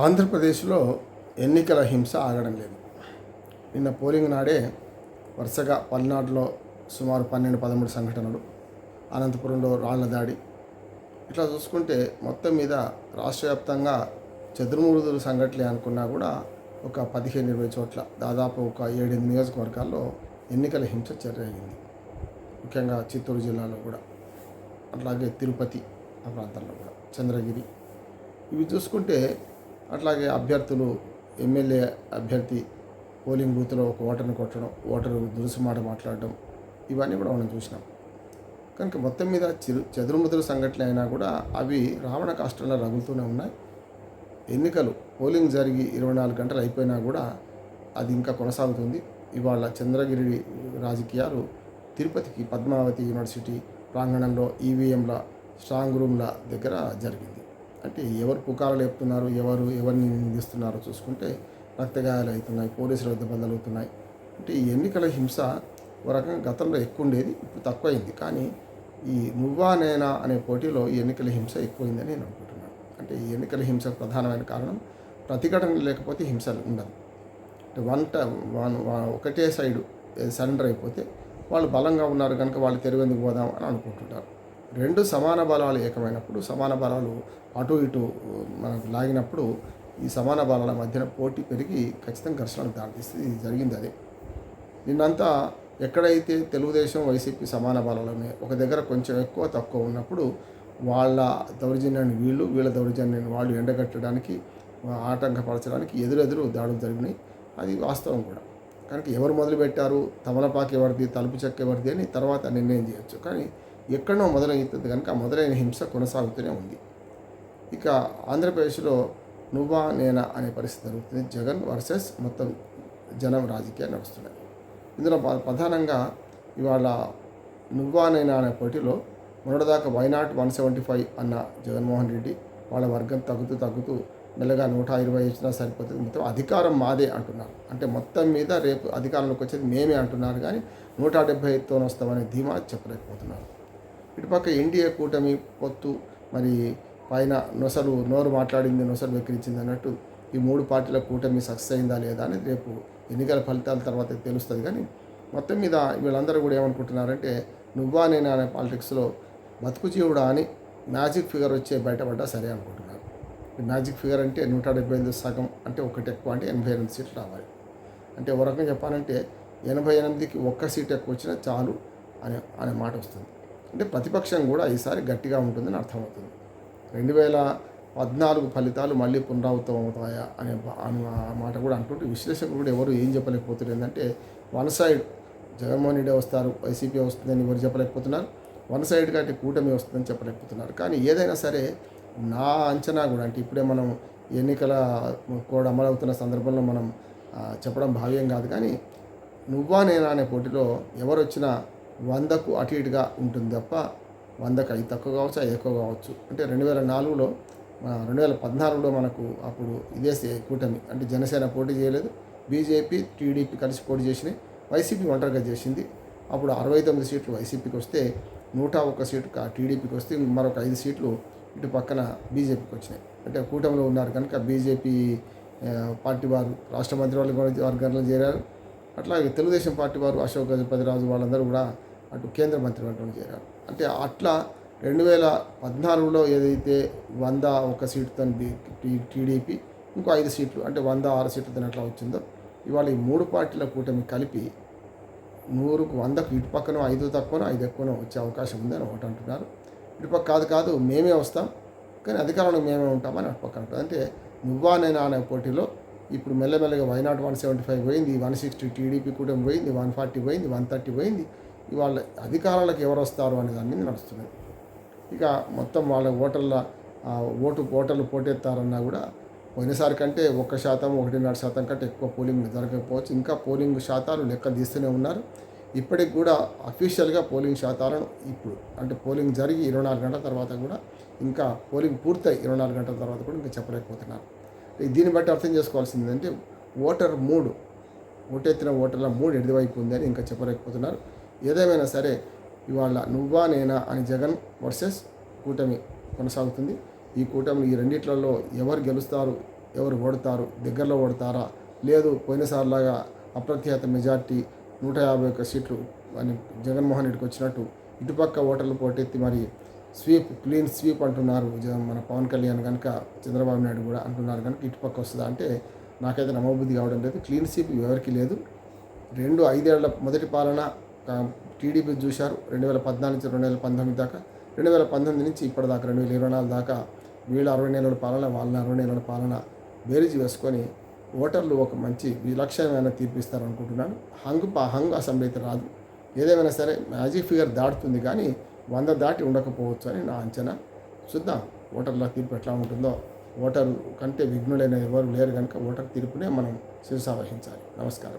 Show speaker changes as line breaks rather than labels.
ఆంధ్రప్రదేశ్లో ఎన్నికల హింస ఆగడం లేదు. నిన్న పోలింగ్ నాడే వరుసగా పల్నాడులో సుమారు పన్నెండు పదమూడు సంఘటనలు అనంతపురంలో రాళ్ళ దాడి. ఇట్లా చూసుకుంటే మొత్తం మీద రాష్ట్ర వ్యాప్తంగా చదురుముడుదురు సంఘటనలే అనుకున్నా కూడా ఒక పదిహేను ఇరవై చోట్ల దాదాపు ఒక ఏడెనిమిది నియోజకవర్గాల్లో ఎన్నికల హింస జరిగింది ముఖ్యంగా చిత్తూరు జిల్లాలో కూడా అట్లాగే తిరుపతి ఆ ప్రాంతాల్లో కూడా చంద్రగిరి. ఇవి చూసుకుంటే అట్లాగే అభ్యర్థులు ఎమ్మెల్యే అభ్యర్థి పోలింగ్ బూత్లో ఒక ఓటర్ని కొట్టడం ఓటరు దురుసు మాట మాట్లాడడం ఇవన్నీ కూడా మనం చూసినాం. కనుక మొత్తం మీద చిరు చెదురుముదురు సంఘటనలు అయినా కూడా అవి రావణ కాష్టంలో రగులుతూనే ఉన్నాయి. ఎన్నికలు పోలింగ్ జరిగి ఇరవై నాలుగు గంటలు అయిపోయినా కూడా అది ఇంకా కొనసాగుతుంది. ఇవాళ చంద్రగిరి రాజకీయాలు తిరుపతికి పద్మావతి యూనివర్సిటీ ప్రాంగణంలో ఈవీఎంల స్ట్రాంగ్ రూమ్ల దగ్గర జరిగింది. అంటే ఎవరు పుకారాలు లేపుతున్నారు ఎవరు ఎవరిని నిందిస్తున్నారో చూసుకుంటే రక్తగాయాలు అవుతున్నాయి పోలీసుల దెబ్బలు అవుతున్నాయి. అంటే ఈ ఎన్నికల హింస ఒక రకంగా గతంలో ఎక్కువ ఉండేది ఇప్పుడు తక్కువైంది. కానీ ఈ నువ్వా నేనా అనే పోటీలో ఈ ఎన్నికల హింస ఎక్కువైందని నేను అనుకుంటున్నాను. అంటే ఈ ఎన్నికల హింస ప్రధానమైన కారణం ప్రతిఘటన లేకపోతే హింస ఉండదు. అంటే వన్ ట వన్ ఒకటే సైడు సరెండర్ అయిపోతే వాళ్ళు బలంగా ఉన్నారు కనుక వాళ్ళు తెరువెందుకు పోదాం అని అనుకుంటుంటారు. రెండు సమాన బలాలు ఏకమైనప్పుడు సమాన బలాలు అటు ఇటు మనకు లాగినప్పుడు ఈ సమాన బలాల మధ్యన పోటీ పెరిగి ఖచ్చితంగా ఘర్షణకు దారితీస్తే జరిగింది అదే. నిన్నంతా ఎక్కడైతే తెలుగుదేశం వైసీపీ సమాన బలాలనే ఒక దగ్గర కొంచెం ఎక్కువ తక్కువ ఉన్నప్పుడు వాళ్ళ దౌర్జన్యాన్ని వీళ్ళు వీళ్ళ దౌర్జన్యాన్ని వాళ్ళు ఎండగట్టడానికి ఆటంకపరచడానికి ఎదురెదురు దాడులు జరిగినాయి. అది వాస్తవం కూడా. కనుక ఎవరు మొదలుపెట్టారు? తమలపాకి ఎవరిది? తలుపు చెక్క ఎవరిది? అని తర్వాత నిర్ణయం చేయొచ్చు. కానీ ఎక్కడో మొదలవుతుంది కనుక మొదలైన హింస కొనసాగుతూనే ఉంది. ఇక ఆంధ్రప్రదేశ్లో నువ్వా నేనా అనే పరిస్థితి జరుగుతుంది. జగన్ వర్సెస్ మొత్తం జనం రాజకీయాలు నడుస్తున్నాయి. ఇందులో ప్రధానంగా ఇవాళ నువ్వా నేనా అనే పోటీలో మొన్నటిదాకా వైనాట్ వన్ సెవెంటీ ఫైవ్ అన్న జగన్మోహన్ రెడ్డి వాళ్ళ వర్గం తగ్గుతూ తగ్గుతూ నెలగా నూట ఇరవై ఇచ్చినా సరిపోతుంది. మొత్తం అధికారం మాదే అంటున్నారు. అంటే మొత్తం మీద రేపు అధికారంలోకి వచ్చేది మేమే అంటున్నారు. కానీ నూట డెబ్బై ఐదుతో వస్తామనే ధీమా చెప్పలేకపోతున్నారు. ఇటుపక్క ఎన్డీఏ కూటమి పొత్తు మరి పైన నొసలు నోరు మాట్లాడింది నొసలు వెక్కిరించింది అన్నట్టు ఈ మూడు పార్టీల కూటమి సక్సెస్ అయిందా లేదా అనేది రేపు ఎన్నికల ఫలితాల తర్వాత తెలుస్తుంది. కానీ మొత్తం మీద వీళ్ళందరూ కూడా ఏమనుకుంటున్నారంటే నువ్వా నేను అనే పాలిటిక్స్లో బతుకు జీవుడా అని మ్యాజిక్ ఫిగర్ వచ్చే బయటపడ్డా సరే అనుకుంటున్నారు. మ్యాజిక్ ఫిగర్ అంటే నూట డెబ్బై ఐదు సగం అంటే ఒకటి ఎక్కువ అంటే ఎనభై ఎనిమిది సీట్లు రావాలి. అంటే ఒక రకంగా చెప్పాలంటే ఎనభై ఎనిమిదికి ఒక్క సీట్ ఎక్కువ వచ్చినా చాలు అనే అనే మాట వస్తుంది. అంటే ప్రతిపక్షం కూడా ఈసారి గట్టిగా ఉంటుందని అర్థమవుతుంది. రెండు వేల పద్నాలుగు ఫలితాలు మళ్ళీ పునరావృతం అవుతాయా అనే మాట కూడా అంటుంటే విశ్లేషకులు కూడా ఎవరు ఏం చెప్పలేకపోతున్నారు ఏంటంటే వన్ సైడ్ జగన్మోహన్ రెడ్డి వస్తారు వైసీపీ వస్తుందని ఎవరు చెప్పలేకపోతున్నారు వన్ సైడ్గా అంటే కూటమి వస్తుందని చెప్పలేకపోతున్నారు. కానీ ఏదైనా సరే నా అంచనా కూడా అంటే ఇప్పుడే మనం ఎన్నికల కోడ్ అమలవుతున్న సందర్భంలో మనం చెప్పడం భావ్యం కాదు. కానీ నువ్వా నేనా అనే పోటీలో ఎవరు వచ్చినా వందకు అటు ఇటుగా ఉంటుంది తప్ప వందకు ఐదు తక్కువ కావచ్చు అది ఎక్కువ కావచ్చు. అంటే రెండు వేల నాలుగులో రెండు వేల పద్నాలుగులో మనకు అప్పుడు ఇదే కూటమి. అంటే జనసేన పోటీ చేయలేదు. బీజేపీ టీడీపీ కలిసి పోటీ చేసినాయి. వైసీపీ ఒంటరిగా చేసింది. అప్పుడు అరవై తొమ్మిది సీట్లు వైసీపీకి వస్తే నూట ఒక్క సీటు టీడీపీకి వస్తే మరొక ఐదు సీట్లు ఇటు పక్కన బీజేపీకి వచ్చినాయి. అంటే కూటమిలో ఉన్నారు కనుక బీజేపీ పార్టీ వారు రాష్ట్ర మంత్రి మంత్రివర్గ వర్గాల్లో చేరారు. అట్లాగే తెలుగుదేశం పార్టీ వారు అశోక్ గజపతిరాజు వాళ్ళందరూ కూడా అటు కేంద్ర మంత్రివర్గంలో చేరారు. అంటే అట్లా రెండు వేల పద్నాలుగులో ఏదైతే వంద ఒక సీటుతో టీడీపీ ఇంకో ఐదు సీట్లు అంటే వంద ఆరు సీట్లతో అట్లా వచ్చిందో ఇవాళ ఈ మూడు పార్టీల కూటమి కలిపి నూరుకు వందకు ఇటుపక్కన ఐదు తక్కువనో ఐదు ఎక్కువనో వచ్చే అవకాశం ఉందని ఒకటి అంటున్నారు. ఇటుపక్క కాదు కాదు మేమే వస్తాం కానీ అధికారంలో మేమే ఉంటామని అటుపక్క అంటారు అంటే నువ్వా నేనా అనే పోటీలో ఇప్పుడు మెల్లమెల్లగా why not one seventy five పోయింది వన్ సిక్స్టీ టీడీపీ కూడా పోయింది వన్ ఫార్టీ పోయింది వన్ థర్టీ పోయింది ఇవాళ అధికారాలకు ఎవరు వస్తారు అనే దాని మీద నడుస్తున్నాయి. ఇక మొత్తం వాళ్ళ ఓటర్ల ఓటు ఓటర్లు పోటెత్తారన్నా కూడా పోయినసారి కంటే ఒక్క శాతం ఒకటిన్నర శాతం కంటే ఎక్కువ పోలింగ్ జరగకపోవచ్చు. ఇంకా పోలింగ్ శాతాలు లెక్క తీస్తూనే ఉన్నారు. ఇప్పటికి కూడా అఫీషియల్గా పోలింగ్ శాతాలను ఇప్పుడు అంటే పోలింగ్ జరిగి ఇరవై నాలుగు గంటల తర్వాత కూడా ఇంకా పోలింగ్ పూర్తయి ఇరవై నాలుగు గంటల తర్వాత కూడా ఇంకా చెప్పలేకపోతున్నారు. దీన్ని బట్టి అర్థం చేసుకోవాల్సింది ఏంటంటే ఓటర్ మూడు ఓటెత్తిన ఓటర్ల మూడు ఎడివైపు ఉందని ఇంకా చెప్పలేకపోతున్నారు. ఏదేమైనా సరే ఇవాళ నువ్వా నేనా అని జగన్ వర్సెస్ కూటమి కొనసాగుతుంది. ఈ కూటమి ఈ రెండిట్లలో ఎవరు గెలుస్తారు ఎవరు ఓడతారు దగ్గరలో ఓడతారా? లేదు పోయినసారిలాగా అప్రఖ్యాత మెజార్టీ నూట యాభై ఒక్క సీట్లు అని జగన్మోహన్ రెడ్డికి వచ్చినట్టు ఇటుపక్క ఓటర్లు పోటెత్తి మరి స్వీప్ క్లీన్ స్వీప్ అంటున్నారు మన పవన్ కళ్యాణ్ కనుక చంద్రబాబు నాయుడు కూడా అంటున్నారు కనుక ఇటుపక్క వస్తుందా అంటే నాకైతే నమ్మబుద్ధి కావడం లేదు. క్లీన్ స్వీప్ ఎవరికి లేదు. రెండు ఐదేళ్ళ మొదటి పాలన టీడీపీ చూశారు. రెండు వేల పద్నాలుగు నుంచి రెండు వేల పంతొమ్మిది దాకా. రెండు వేల పంతొమ్మిది నుంచి ఇప్పటిదాకా రెండు వేల ఇరవై నాలుగు దాకా వీళ్ళు అరవై నెలల పాలన వాళ్ళ అరవై నెలల పాలన బేరీజ్ వేసుకొని ఓటర్లు ఒక మంచి విలక్షణమైన తీర్పిస్తారనుకుంటున్నాను. అనుకుంటున్నాను హంగ్ ప- హంగ్ అసెంబ్లీ అయితే రాదు. ఏదేమైనా సరే మ్యాజిక్ ఫిగర్ దాటుతుంది కానీ వంద దాటి ఉండకపోవచ్చు అని నా అంచనా. చూద్దాం ఓటర్ల తీర్పు ఎట్లా ఉంటుందో. ఓటరు కంటే విఘ్నులైన ఎవరు లేరు కనుక ఓటర్ తీర్పునే మనం శిరసా వహించాలి నమస్కారం.